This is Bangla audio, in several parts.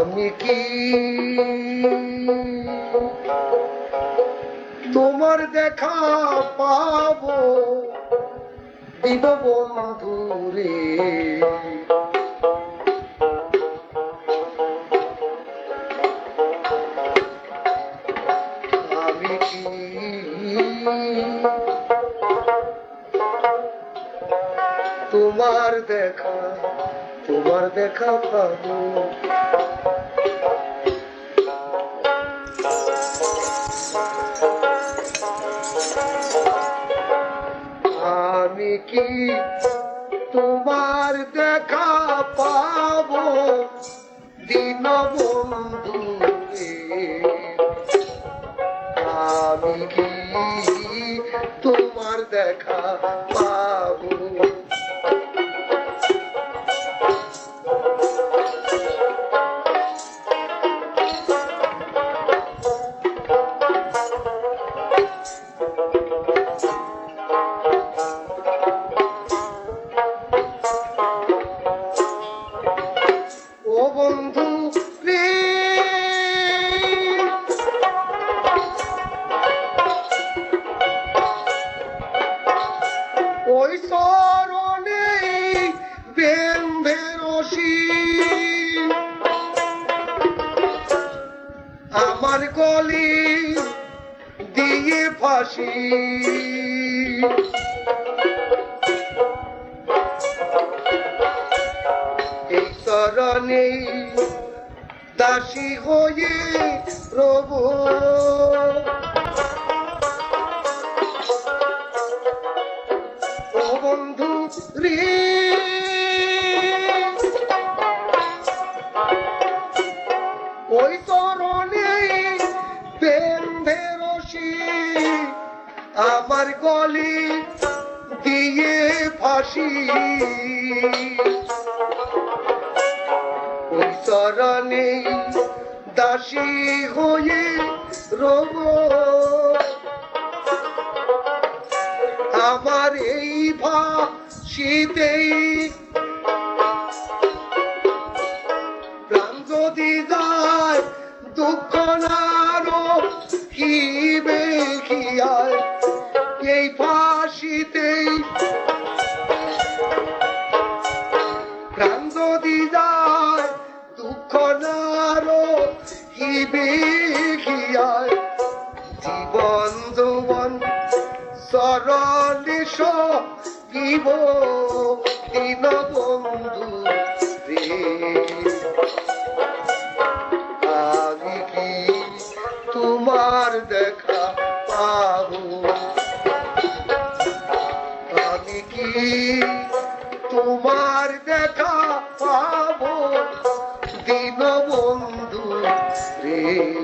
আমি কি? তোমার দেখা পাবো দিব আমি তোমার দেখা তোমার দেখা পাবো। কি তোমার দেখা পাবো দিন বন্ধু। আমি কি তোমার দেখা আমার গলি দিয়ে ফাঁসি। এই দাসী হয়ে প্রভু বন্ধু রে ওই চরণে দাসী হয়ে রব। আমার এই ভাষিতেই প্রাণ যদি যায় দুঃখ নারো, কি বেখিয়ায় জীবন যৌবন সরলিশ জীব দিন বন্ধু আমি কি তোমার দেখা পাবো? আমি কি তোমার দেখা পাবো? দিন বন্ধু রে।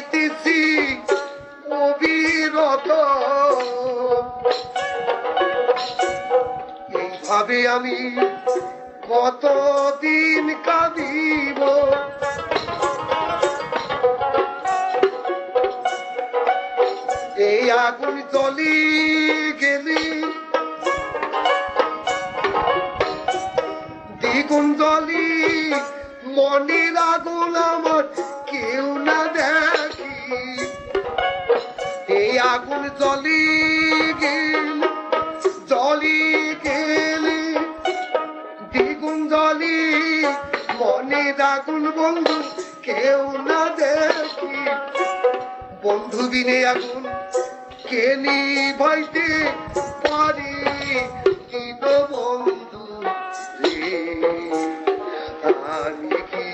কাঁদিতেছি অবিরত এইভাবে আমি কতদিন কাঁদিব? এই আগুন চলি গেলি দ্বিগুণ জলি মনির আগুন আমার কেউ না দেখি। এই আগুন জলি গেল, জলি গেলি দ্বিগুণ জলি মনির আগুন বন্ধু কেউ না দেখি। বন্ধু বিনে আগুন কে নিভাইতে পারি? কিন বন্ধু আমি কি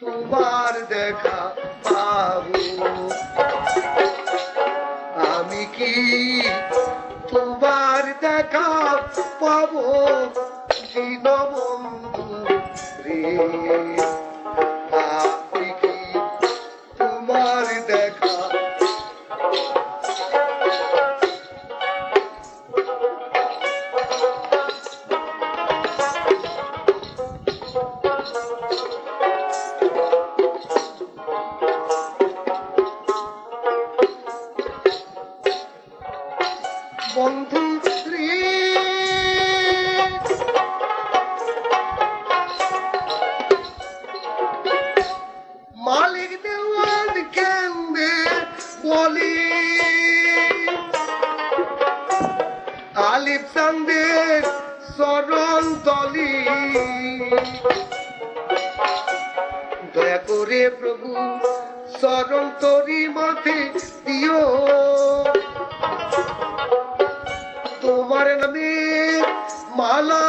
তোমার দেখা পাবো? কি? তোমার দেখা পাবো দীনবন্ধু রে? আলিফ তলি। দয়া করে প্রভু তরি মাথে দিও। তোমার নামে মালা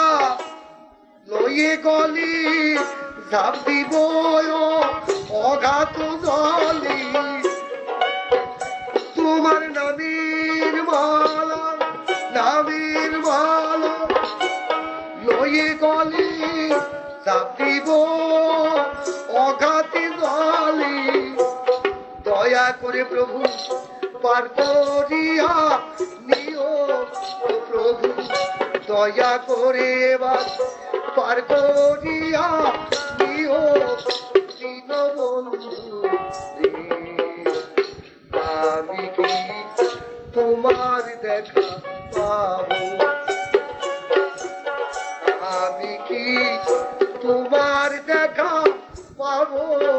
লইয়ে গলি, ঝাপ দিব অঘাত জলি। তোমার নামের লইয়ে গলি চাপিব অঘাতে জলি দয়া করে প্রভু পার করিয়া নিও প্রভু। দয়া করে এবার পার করিয়া নিও পাবো